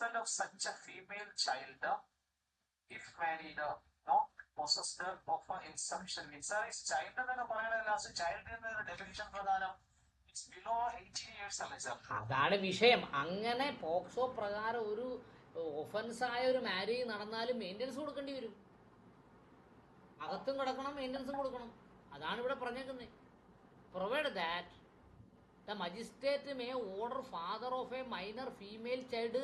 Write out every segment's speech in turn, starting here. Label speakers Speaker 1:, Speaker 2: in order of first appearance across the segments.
Speaker 1: husband of such a female child, if married, not possessed of an insufficient means. Sir, is child എന്നൊക്കെ പറയണത് last child എന്ന definition പ്രകാരം
Speaker 2: അതാണ് വിഷയം. അങ്ങനെ പോക്സോ പ്രകാരം ഒരു ഒഫൻസ് ആയ ഒരു മാരേജ് നടന്നാലും മെയിന്റനൻസ് കൊടുക്കേണ്ടി വരും. അകത്തും കിടക്കണം മെയിന്റനൻസും കൊടുക്കണം. അതാണ് ഇവിടെ പറഞ്ഞേക്കുന്നത് provide that the magistrate may order father of a minor female child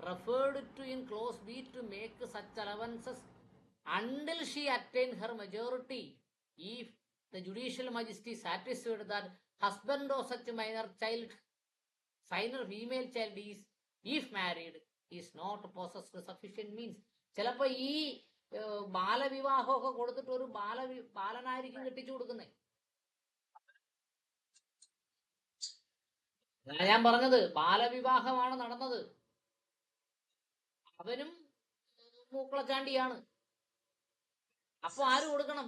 Speaker 2: referred to in clause B to make such allowances until she attain her majority if the judicial majesty satisfied that husband of such minor child minor female child is if married is not possessed sufficient means ചിലപ്പോ ഈ ബാലവിവാഹമൊക്കെ കൊടുത്തിട്ട് ഒരു ബാല ബാലനായിരിക്കും കെട്ടിച്ചു കൊടുക്കുന്നേ ഞാൻ പറഞ്ഞത് ബാലവിവാഹമാണ് നടന്നത് അവനും മൂക്കളച്ചാണ്ടിയാണ് അപ്പൊ ആര് കൊടുക്കണം?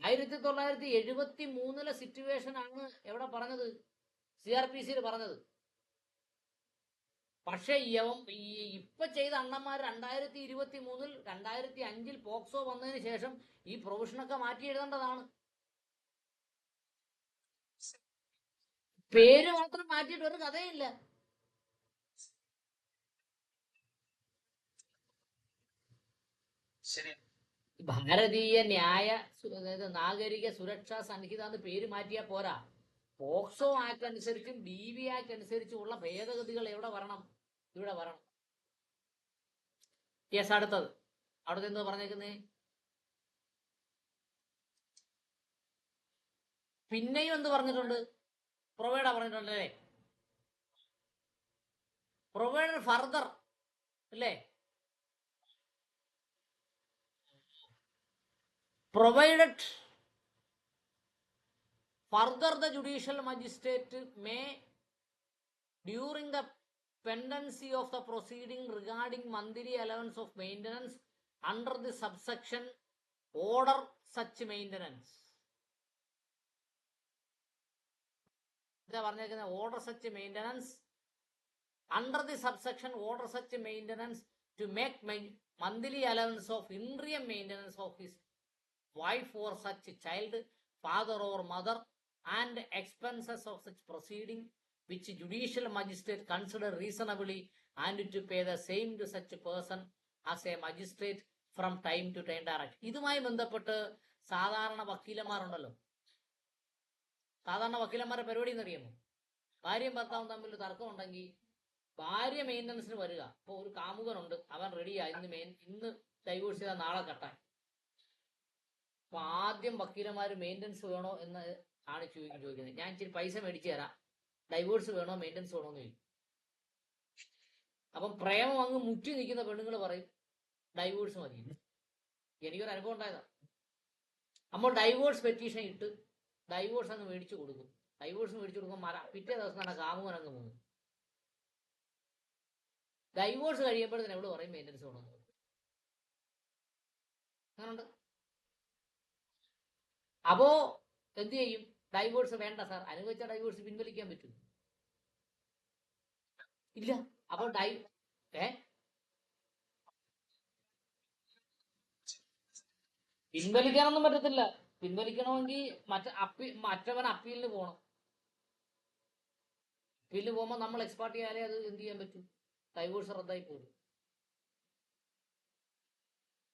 Speaker 2: ആയിരത്തി തൊള്ളായിരത്തി എഴുപത്തി മൂന്നിലെ സിറ്റുവേഷൻ ആണ് എവിടെ പറഞ്ഞത്? സി ആർ പി സിയിൽ പറഞ്ഞത്. പക്ഷെ ഇപ്പൊ ചെയ്ത അണ്ണന്മാർ രണ്ടായിരത്തി ഇരുപത്തി മൂന്നിൽ രണ്ടായിരത്തി അഞ്ചിൽ പോക്സോ വന്നതിന് ശേഷം ഈ പ്രൊവിഷനൊക്കെ മാറ്റി എഴുതേണ്ടതാണ്. പേര് മാത്രം മാറ്റിയിട്ട് ഒരു കഥയില്ല ഭാരതീയ ന്യായ അതായത് നാഗരിക സുരക്ഷാ സംഹിത എന്ന് പേര് മാറ്റിയാ പോരാ. പോക്സോ ആക്ട് അനുസരിച്ചും ബി വി ആക്ട് അനുസരിച്ചും ഉള്ള ഭേദഗതികൾ എവിടെ വരണം? ഇവിടെ വരണം. യെസ് അടുത്തത്. അവിടുത്തെ എന്താ പറഞ്ഞേക്കുന്നേ? പിന്നെയും എന്ത് പറഞ്ഞിട്ടുണ്ട്? പ്രൊവൈഡ പറഞ്ഞിട്ടുണ്ട് അല്ലേ? പ്രൊവൈഡ് ഫർദർ അല്ലേ? Provided further the judicial magistrate may during the pendency of the proceeding regarding monthly allowance of maintenance under the subsection order such maintenance എന്താ പറഞ്ഞേക്കുന്നത് order such maintenance under the subsection order such maintenance to make monthly allowance of interim maintenance of his wife or such child, father or mother, and expenses of such proceeding, which judicial magistrate consider reasonably, and to pay the same to such person as a magistrate from time to time direct. ഇതുമായി ബന്ധപ്പെട്ട് സാധാരണ വക്കീലന്മാരുണ്ടല്ലോ സാധാരണ വക്കീലന്മാരുടെ പരിപാടി എന്നറിയാമോ ഭാര്യയും ഭർത്താവും തമ്മിൽ തർക്കമുണ്ടെങ്കിൽ ഭാര്യ മെയിന്റനൻസിന് വരിക ഇപ്പോൾ ഒരു കാമുകനുണ്ട് അവൻ റെഡിയാ ഇന്ന് മെയിൻ ഇന്ന് ഡൈവോഴ്സ് ചെയ്താൽ നാളെ കട്ടാൻ അപ്പൊ ആദ്യം വക്കീലന്മാർ മെയിന്റനൻസ് വേണോ എന്ന് ആണ് ചോദിക്കും ചോദിക്കുന്നത്. ഞാൻ ഇച്ചിരി പൈസ മേടിച്ചു തരാം. ഡൈവോഴ്സ് വേണോ മെയിന്റനൻസ് വേണോ എന്ന് ചോദിക്കും. അപ്പം പ്രേമം അങ്ങ് മുറ്റി നിൽക്കുന്ന പെണ്ണുങ്ങൾ പറയും ഡൈവോഴ്സ് മതി. എനിക്കൊരു അനുഭവം ഉണ്ടായതാ. അപ്പോൾ ഡൈവോഴ്സ് പെറ്റീഷൻ ഇട്ട് ഡൈവോഴ്സ് അങ്ങ് മേടിച്ചു കൊടുക്കും. ഡൈവോഴ്സ് മേടിച്ചു കൊടുക്കുമ്പോൾ മര പിറ്റേ ദിവസം തന്നെ കാമുകൻ അങ്ങ് പോകും. ഡൈവോഴ്സ് കഴിയുമ്പോഴത്തേന് എവിടെ പറയും മെയിന്റനൻസ് വേണമെന്ന് അങ്ങനുണ്ട്. അപ്പോ എന്ത് ചെയ്യും ഡൈവോഴ്സ് വേണ്ട സാർ അനുവദിച്ച ഡൈവോഴ്സ് പിൻവലിക്കാൻ പറ്റും. ഇല്ല. അപ്പൊ ഡൈ ഏ? പിൻവലിക്കാനൊന്നും പറ്റത്തില്ല. പിൻവലിക്കണമെങ്കിൽ മറ്റ അപ്പീ മറ്റവൻ അപ്പീലിന് പോകണം അപ്പീലിന് പോകുമ്പോൾ നമ്മൾ എക്സ്പാർട്ട് ചെയ്യാലേ അത് എന്ത് ചെയ്യാൻ പറ്റും? ഡൈവോഴ്സ് റദ്ദായി പോകും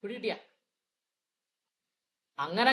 Speaker 2: പിടികിട്ടിയ. അങ്ങനെ